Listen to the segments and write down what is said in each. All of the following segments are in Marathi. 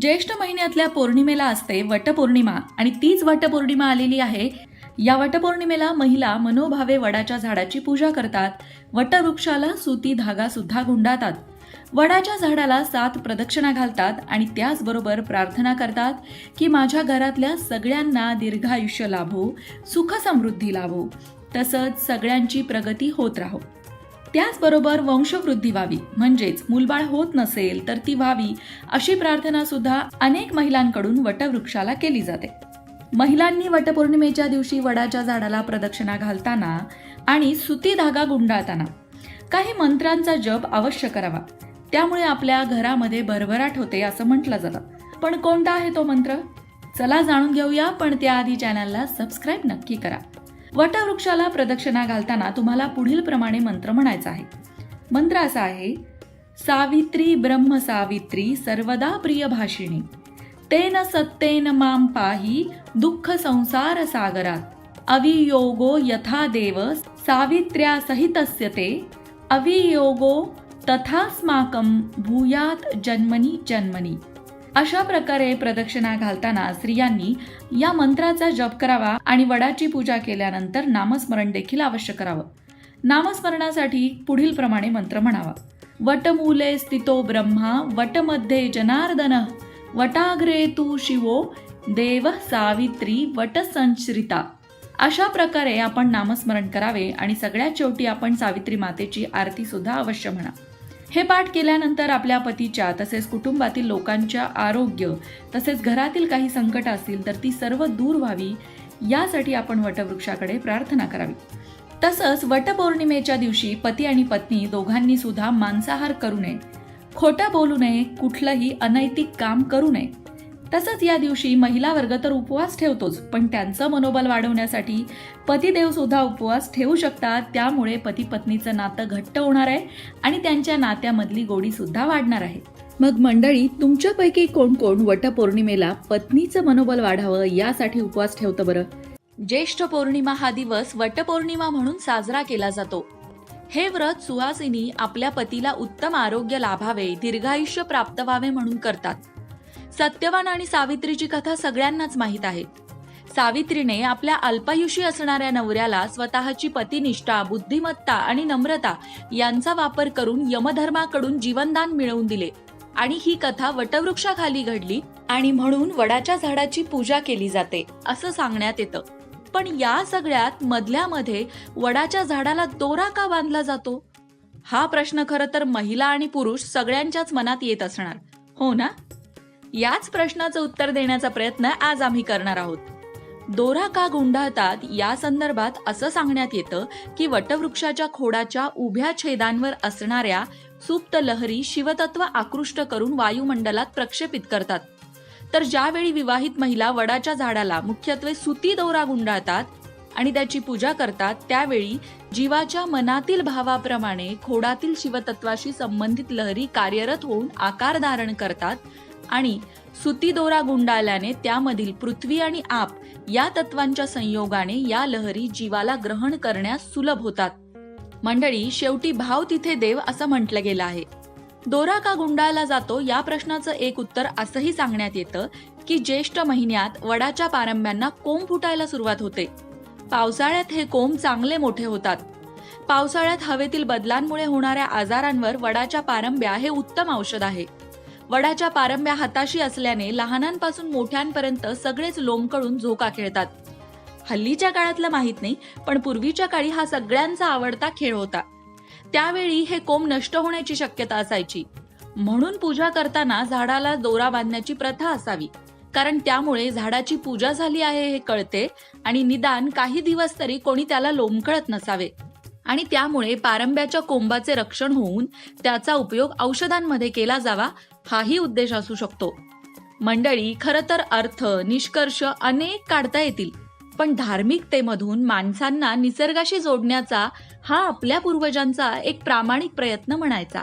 ज्येष्ठ महिन्यातल्या पौर्णिमेला असते वटपौर्णिमा आणि तीच वटपौर्णिमा आलेली आहे. या वटपौर्णिमेला महिला मनोभावे वडाच्या झाडाची पूजा करतात. वटवृक्षाला सुती धागा सुद्धा गुंडातात. वडाच्या झाडाला सात प्रदक्षिणा घालतात आणि त्याचबरोबर प्रार्थना करतात की माझ्या घरातल्या सगळ्यांना दीर्घायुष्य लाभो सुख समृद्धी लाभो. तसंच सगळ्यांची प्रगती होत राहो. त्याचबरोबर वंशवृद्धी व्हावी. म्हणजेच मूलबाळ होत नसेल तर ती व्हावी अशी प्रार्थना सुद्धा अनेक महिलांकडून वटवृक्षाला केली जाते. महिलांनी वटपौर्णिमेच्या दिवशी वडाच्या झाडाला प्रदक्षिणा घालताना आणि सुती धागा गुंडाळताना काही मंत्रांचा जप अवश्य करावा. त्यामुळे आपल्या घरामध्ये भरभराट होते असं म्हटलं जातं. पण कोणता आहे तो मंत्र? चला जाणून घेऊया पण त्याआधी चॅनलला सबस्क्राईब नक्की करा. वटवृक्षाला प्रदक्षिणा घालताना तुम्हाला पुढील प्रमाणे मंत्र म्हणायचा आहे. मंत्र असा आहे सावित्री ब्रह्म सावित्री सर्वदा प्रिय भाषिणी तेन सत्तेन माम पाही दुःख संसार सागरात अवियोगो यथा देव सावित्र्या सहितस्य ते अवियोगो तथास्माकं भूयात जन्मनी जन्मनी। अशा प्रकारे प्रदक्षिणा घालताना स्त्रियांनी या मंत्राचा जप करावा आणि वडाची पूजा केल्यानंतर नामस्मरण देखील अवश्य करावं. नामस्मरणासाठी पुढील प्रमाणे मंत्र म्हणावा. वटमूले स्थितो ब्रह्मा वटमध्ये जनार्दन. वटाग्रे तू शिवो देव सावित्री वटसंश्रिता अशा प्रकारे आपण नामस्मरण करावे आणि सगळ्यात शेवटी आपण सावित्री मातेची आरती सुद्धा अवश्य म्हणा. हे पाठ केल्यानंतर आपल्या पतीच्या तसेच कुटुंबातील लोकांच्या आरोग्य तसेच घरातील काही संकट असतील तर ती सर्व दूर व्हावी यासाठी आपण वटवृक्षाकडे प्रार्थना करावी. तसंच वटपौर्णिमेच्या दिवशी पती आणि पत्नी दोघांनी सुद्धा मांसाहार करू नये. खोटं बोलू नये कुठलंही अनैतिक काम करू नये. तसंच या दिवशी महिला वर्ग तर उपवास ठेवतोच पण त्यांचं मनोबल वाढवण्यासाठी पतिदेव सुद्धा उपवास ठेवू शकतात. त्यामुळे पती पत्नीचं नातं घट्ट होणार आहे आणि त्यांच्या नात्यामधली गोडी सुद्धा वाढणार आहे. मग मंडळी तुमच्यापैकी कोण कोण वटपौर्णिमेला पत्नीचं मनोबल वाढावं यासाठी उपवास ठेवतं बरं? ज्येष्ठ पौर्णिमा हा दिवस वटपौर्णिमा म्हणून साजरा केला जातो. हे व्रत सुहासिनी आपल्या पतीला उत्तम आरोग्य लाभावे दीर्घायुष्य प्राप्त व्हावे म्हणून करतात. सत्यवान आणि सावित्रीची कथा सगळ्यांनाच माहीत आहे. सावित्रीने आपल्या अल्पायुषी असणाऱ्या नवऱ्याला स्वतःची पतिनिष्ठा बुद्धिमत्ता आणि नम्रता यांचा वापर करून यमधर्माकडून जीवनदान मिळवून दिले आणि ही कथा वटवृक्षाखाली घडली आणि म्हणून वडाच्या झाडाची पूजा केली जाते असं सांगण्यात येतं. पण या सगळ्यात मधल्यामध्ये वडाच्या झाडाला दोरा का बांधला जातो? हा प्रश्न खरं तर महिला आणि पुरुष सगळ्यांच्याच मनात येत असणार. हो ना? याच प्रश्नाचं उत्तर देण्याचा प्रयत्न आज आम्ही करणार आहोत. दोरा का गुंडाळतात या संदर्भात असं सांगण्यात येतं की वटवृक्षाच्या खोडाच्या उभ्या छेदांवर असणाऱ्या सुप्त लहरी शिवतत्व आकृष्ट करून वायुमंडलात प्रक्षेपित करतात. तर ज्यावेळी विवाहित महिला वडाच्या झाडाला मुख्यत्वे सुती दोरा गुंडाळतात आणि त्याची पूजा करतात त्यावेळी जीवाच्या मनातील भावाप्रमाणे खोडातील शिवतत्वाशी संबंधित लहरी कार्यरत होऊन आकार धारण करतात आणि सुती दोरा गुंडाळल्याने त्यामधील पृथ्वी आणि आप या तत्वांच्या संयोगाने या लहरी जीवाला ग्रहण करण्यास सुलभ होतात. मंडळी शेवटी भाव तिथे देव असं म्हटलं गेलं आहे. दोरा का गुंडाळला जातो या प्रश्नाचं एक उत्तर असंही सांगण्यात येतं की ज्येष्ठ महिन्यात वडाच्या पारंब्यांना कोंब फुटायला सुरुवात होते. पावसाळ्यात हे कोंब चांगले मोठे होतात. पावसाळ्यात हवेतील बदलांमुळे होणाऱ्या आजारांवर वडाच्या पारंब्या हे उत्तम औषध आहे. वडाच्या पारंब्या हाताशी असल्याने लहानांपासून मोठ्यांपर्यंत सगळेच लोंबकळून झोका खेळतात. हल्लीच्या काळातलं माहीत नाही पण पूर्वीच्या काळी हा सगळ्यांचा आवडता खेळ होता. त्यावेळी हे कोंब नष्ट होण्याची शक्यता असायची. म्हणून पूजा करताना झाडाला दोरा बांधण्याची प्रथा असावी. कारण त्यामुळे झाडाची पूजा झाली आहे हे कळते आणि निदान काही दिवस तरी कोणी त्याला लोंबकळत नसावे. आणि त्यामुळे पारंब्याच्या कोंबाचे रक्षण होऊन त्याचा उपयोग औषधांमध्ये केला जावा हाही उद्देश असू शकतो. मंडळी खरं तर अर्थ निष्कर्ष अनेक काढता येतील पण धार्मिकतेमधून माणसांना निसर्गाशी जोडण्याचा हा आपल्या पूर्वजांचा एक प्रामाणिक प्रयत्न म्हणायचा.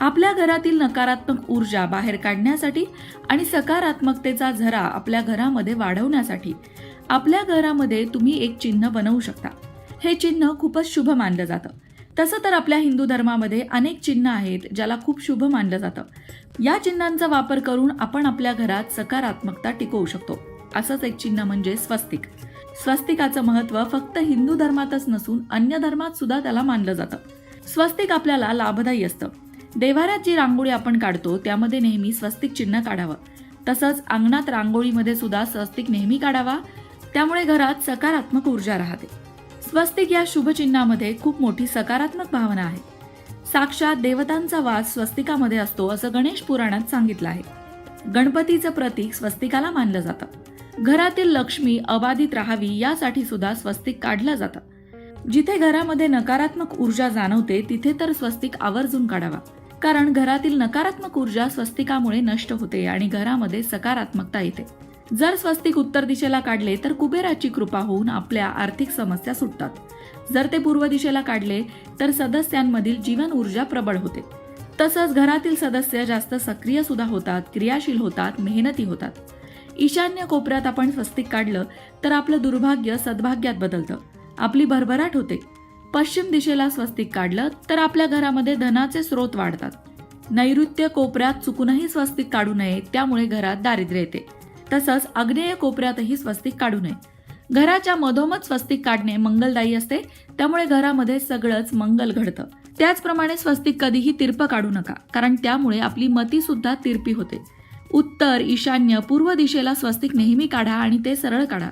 आपल्या घरातील नकारात्मक ऊर्जा बाहेर काढण्यासाठी आणि सकारात्मकतेचा झरा आपल्या घरामध्ये वाढवण्यासाठी आपल्या घरामध्ये तुम्ही एक चिन्ह बनवू शकता. हे चिन्ह खूपच शुभ मानलं जातं. तसं तर आपल्या हिंदू धर्मामध्ये अनेक चिन्ह आहेत ज्याला खूप शुभ मानलं जातं. या चिन्हांचा वापर करून आपण आपल्या घरात सकारात्मकता टिकवू शकतो. असंच एक चिन्ह म्हणजे स्वस्तिक. स्वस्तिकाचं महत्त्व फक्त हिंदू धर्मातच नसून अन्य धर्मात सुद्धा त्याला मानलं जातं. स्वस्तिक आपल्याला लाभदायी असतं. देवाऱ्यात जी रांगोळी आपण काढतो त्यामध्ये नेहमी स्वस्तिक चिन्ह काढावं. तसंच अंगणात रांगोळीमध्ये सुद्धा स्वस्तिक नेहमी काढावा. त्यामुळे घरात सकारात्मक ऊर्जा राहते. स्वस्तिक या शुभचिन्हामध्ये खूप मोठी सकारात्मक भावना आहे. साक्षात देवतांचा वास स्वस्तिकामध्ये असतो असं गणेश पुराणात सांगितलं आहे. गणपतीचं प्रतीक स्वस्तिकाला मानलं जातं. घरातील लक्ष्मी अबाधित राहावी यासाठी सुद्धा स्वस्तिक काढलं जातं. जिथे घरामध्ये नकारात्मक ऊर्जा जाणवते तिथे तर स्वस्तिक आवर्जून काढावा. कारण घरातील नकारात्मक ऊर्जा स्वस्तिकामुळे नष्ट होते आणि घरामध्ये सकारात्मकता येते. जर स्वस्तिक उत्तर दिशेला काढले तर कुबेराची कृपा होऊन आपल्या आर्थिक समस्या सुटतात. जर ते पूर्व दिशेला काढले तर सदस्यांमधील जीवन ऊर्जा प्रबळ होते. तसंच घरातील सदस्य जास्त सक्रिय सुद्धा होतात क्रियाशील होतात मेहनती होतात. ईशान्य कोपऱ्यात आपण स्वस्तिक काढलं तर आपलं दुर्भाग्य सद्भाग्यात बदलतं. आपली भरभराट होते. पश्चिम दिशेला स्वस्तिक काढलं तर आपल्या घरामध्ये धनाचे स्रोत वाढतात. नैऋत्य कोपऱ्यात चुकूनही स्वस्तिक काढू नये त्यामुळे घरात दारिद्र्य येते. तसंच आग्नेय कोपऱ्यातही स्वस्तिक काढू नये. घराच्या मधोमध स्वस्तिक काढणे मंगलदायी असते त्यामुळे घरामध्ये सगळंच मंगल घडतं. त्याचप्रमाणे स्वस्तिक कधीही तिरप काढू नका कारण त्यामुळे आपली मती सुद्धा तिरपी होते. उत्तर ईशान्य पूर्व दिशेला स्वस्तिक नेहमी काढा आणि ते सरळ काढा.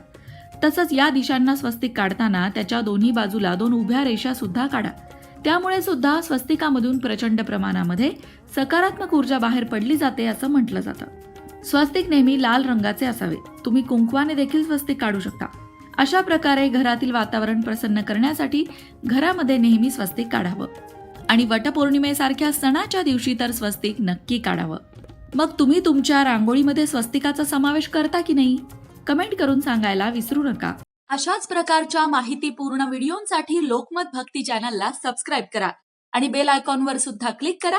तसंच या दिशांना स्वस्तिक काढताना त्याच्या दोन्ही बाजूला दोन उभ्या रेषा सुद्धा काढा. त्यामुळे सुद्धा स्वस्तिकामधून प्रचंड प्रमाणामध्ये सकारात्मक ऊर्जा बाहेर पडली जाते असं म्हटलं जातं. स्वस्तिक नेहमी लाल रंगाचे असावे. तुम्ही कुंकवाने देखील स्वस्तिक काढू शकता. अशा प्रकारे घरातील वातावरण प्रसन्न करण्यासाठी घरामध्ये नेहमी स्वस्तिक काढावं. आणि वटपौर्णिमेसारख्या सणाच्या दिवशी तर स्वस्तिक नक्की काढावं. मग तुम्ही तुमच्या रांगोळीमध्ये स्वस्तिकाचा समावेश करता की नाही? कमेंट करून सांगायला विसरू नका. अशाच प्रकारच्या माहितीपूर्ण व्हिडिओंसाठी लोकमत भक्ती चॅनलला सबस्क्राईब करा. आणि बेल आयकॉनवर सुद्धा क्लिक करा.